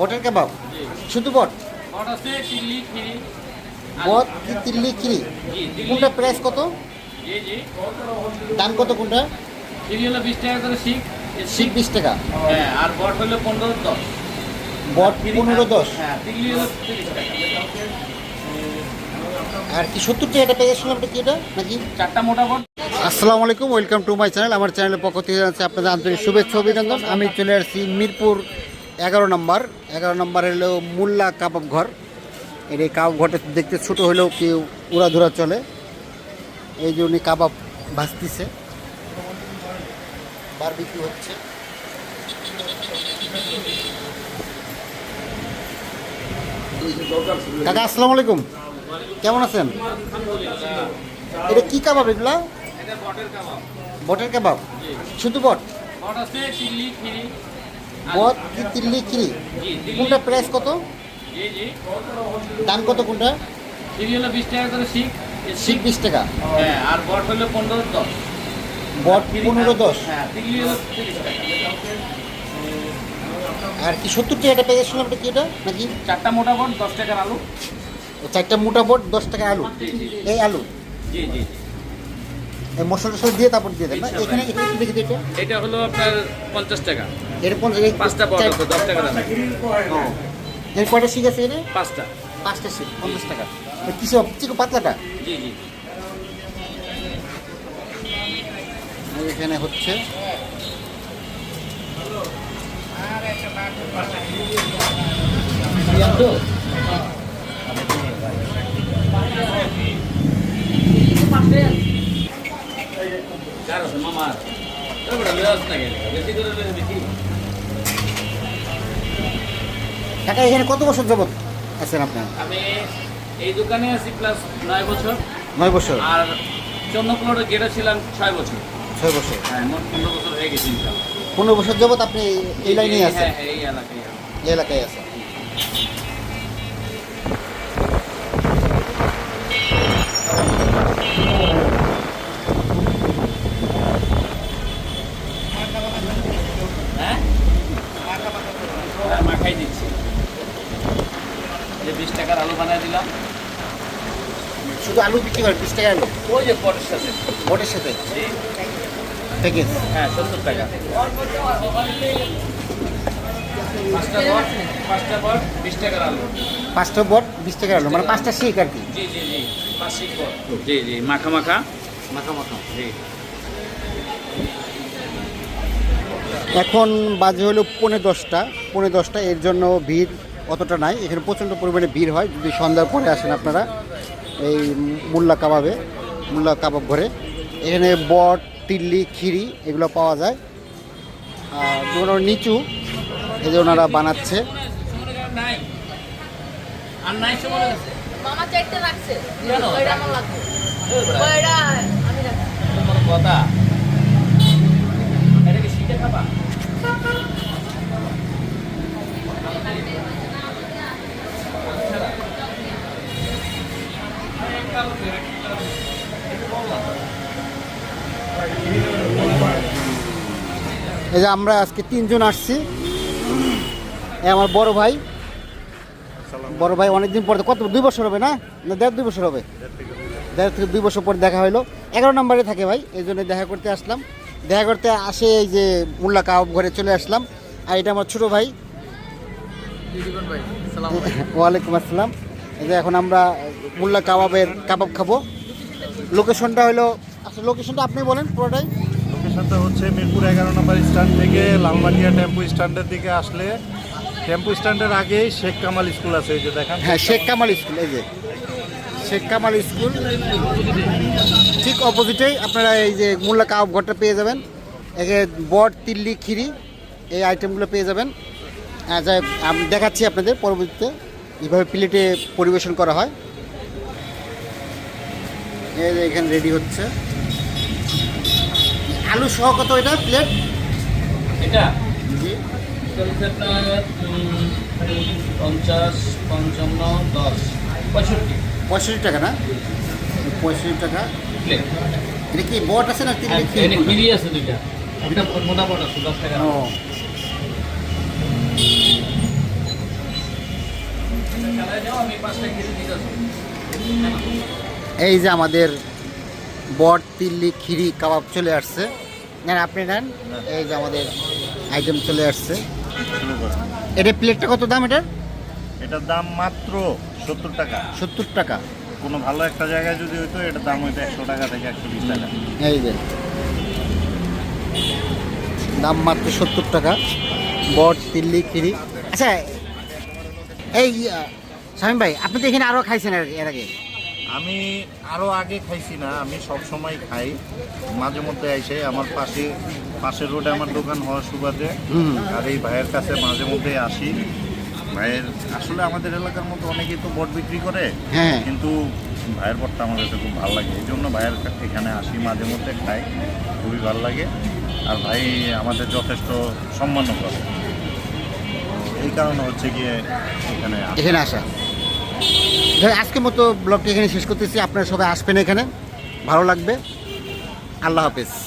বটের কাবাব? শুধু বট? বট কি তিল্লি খিরি কোনটা প্রাইস কত? দাম কত কোনটা? বিশ টাকা করে শিখ। শিখ বিশ টাকা। হ্যাঁ আর বট হলো পনেরো দশ। বট পনেরো দশ। হ্যাঁ তিরিশ টাকা। আর কি সত্তর টাকা প্যাকেজ শুনলাম এটা কি এটা নাকি? চারটা মোটা বট। আসসালামু আলাইকুম ওয়েলকাম টু মাই চ্যানেল। আমার চ্যানেলের পক্ষ থেকে জানাচ্ছি আপনাদের আন্তরিক শুভেচ্ছা অভিনন্দন। আমি চলে আসছি মিরপুর এগারো নম্বর এগারো নম্বর হলো মোল্লা কাবাব ঘর। এর এই কাবাব ঘরটা দেখতে ছোট হলেও কেউ উড়াধুরা চলে। এই যে উনি কাবাব ভাজতিছে বার বিক্রি হচ্ছে। কাকা আসসালামু আলাইকুম। কেমন আছেন? এটা কি কাবাব এগুলা? বটের কাবাব। বটের কাবাব? শুধু বট? বট কি তিল্লি খিরি কোনটা প্রাইস কত? দাম কত কোনটা? খিরি হলো বিশ টাকা করে শিখ শিখ বিশ টাকা। হ্যাঁ আর বট হলো পনেরো দশ। বট পনেরো দশ। হ্যাঁ দিল্লি হলো তিরিশ টাকা। আর কি সত্তর টাকা প্যাকেজ শুনলাম এটা কি এটা? নাকি? চারটা মোটা বট দশ টাকার আলু। চারটা মোটা বট দশ টাকা আলু। এই আলু? জি জি। মশলা টশলা দিয়ে তারপর দিয়ে দেন না? এখানে এটা হলো আপনার পঞ্চাশ টাকা। এর পঞ্চাশ পাঁচটা বট চার- দশ টাকা দাম। এর কয়টা শিখ আছে এখানে? পাঁচটা। পাঁচটা শিখ পঞ্চাশ টাকা। কিসে চিকো পাতলাটা? জি জি। এখানে হচ্ছে। গেলে বেশি করে বেশি। কাকা এখানে কত বছর যাবত আছেন আপনার? আমি এই দোকানে আছি প্লাস নয় বছর। নয় বছর। আর চন্দ্রপুরের গেটে ছিলাম ছয় বছর। ছয় বছর। হ্যাঁ মোট পনেরো বছর হয়ে গেছি পনেরো বছর যাবত আপনি এই লাইনেই আছেন? হ্যাঁ, এই এলাকায় এই এলাকায় আছেন। যে বিশ টাকার আলু বানাই দিলাম। শুধু আলু বিক্রি করেন বিশ টাকা আলু? ওই যে পরের সাথে। বটের সাথে? প্যাকেজ হ্যাঁ সত্তর টাকা। পাঁচটা বট পাঁচটা বট বিশ টাকার আলু। পাঁচটা বট বিশ টাকা আলু মানে পাঁচটা আর কি? জি জি জি পাঁচ শিক বট। জি জি মাখা মাখা। মাখা মাখা। জি। এখন বাজে হলো পৌনে দশটা। পৌনে দশটা এর জন্য ভিড় অতটা নাই। এখানে প্রচণ্ড পরিমাণে ভিড় হয়। যদি সন্ধ্যার পরে আসেন আপনারা এই মোল্লা কাবাবে মোল্লা কাবাব ঘরে। এখানে বট তিল্লি খিরি এগুলো পাওয়া যায়। আর দুটো নিচু এই যে ওনারা বানাচ্ছে। কথা। এটা কি শিখে খাবা? এই যে আমরা আজকে তিনজন আসছি। এ আমার বড় ভাই। বড় ভাই অনেকদিন পরে কত দুই বছর হবে না? না দেড় দুই বছর হবে। দেড় থেকে দুই বছর পর দেখা হলো এগারো নম্বরে থাকে ভাই এই জন্য দেখা করতে আসলাম। দেখা করতে আসে এই যে মোল্লা কাবাব ঘরে চলে আসলাম। আর এটা আমার ছোটো ভাই। ওয়ালাইকুম আসসালাম। এই যে এখন আমরা মোল্লা কাবাবের কাবাব খাব। লোকেশনটা হলো আচ্ছা লোকেশনটা আপনি বলেন পুরোটাই। লোকেশনটা হচ্ছে মিরপুর এগারো নম্বর স্ট্যান্ড থেকে লালমাটিয়া টেম্পু স্ট্যান্ডের দিকে আসলে। টেম্পু স্ট্যান্ডের আগেই শেখ কামাল স্কুল আছে, এই যে দেখেন। হ্যাঁ শেখ কামাল স্কুল, এই যে। শেখ কামাল স্কুল, ঠিক অপোজিটেই আপনারা এই যে মোল্লা কাবাব ঘরটা পেয়ে যাবেন। একে বট, তিল্লি, খিরি, এই আইটেমগুলো পেয়ে যাবেন। আমি, দেখাচ্ছি আপনাদের পরবর্তীতে এইভাবে প্লেটে পরিবেশন করা হয়। এখানে রেডি হচ্ছে। আলু সহ কত এটা প্লেট এটা। পঞ্চাশ পঞ্চান্ন দশ। পঁয়ষট্টি। পঁয়ষট্টি টাকা না? পঁয়ষট্টি টাকা। প্লেট এটা কি বট আছে না তিল্লি খিরি আছে দুইটা। এটা মোটা বট আছে দশ টাকা। ও। এই যে আমাদের বট তিল্লি খিরি কাবাব চলে আসছে। নেন আপনি নেন। এই যে আমাদের আইটেম চলে আসছে। এটা প্লেটটা কত দাম এটার? এটার দাম মাত্র সত্তর টাকা। সত্তর টাকা। কোনো ভালো একটা জায়গায় যদি হইতো এটার দাম হইতো একশো টাকা থেকে একশো বিশ টাকা। এই যে। দাম মাত্র সত্তর টাকা। বট তিল্লি খিরি। আচ্ছা এই শামীম ভাই আপনি তো এখানে আরও খাইছেন এর আগে। আমি আরও আগে খাইছি না আমি সব সময় খাই। মাঝে মধ্যে এসে আমার পাশে পাশের রোডে আমার দোকান হওয়ার সুবাদে। আর এই ভাইয়ের কাছে মাঝে মধ্যে আসি। ভাইয়ের আসলে আমাদের এলাকার মতো অনেকেই তো বট বিক্রি করে। হ্যাঁ। কিন্তু ভাইয়ের বটটা আমার কাছে খুব ভালো লাগে। এই জন্য ভাইয়ের এখানে আসি মাঝে মধ্যে খাই। খুবই ভালো লাগে। আর ভাই আমাদের যথেষ্ট সম্মানও করে। এই কারণে হচ্ছে গিয়ে এখানে এখানে আসা। আজকের মতো ব্লগটি এখানে শেষ করতেছি। আপনারা সবাই আসবেন এখানে। ভালো লাগবে। আল্লাহ হাফেজ।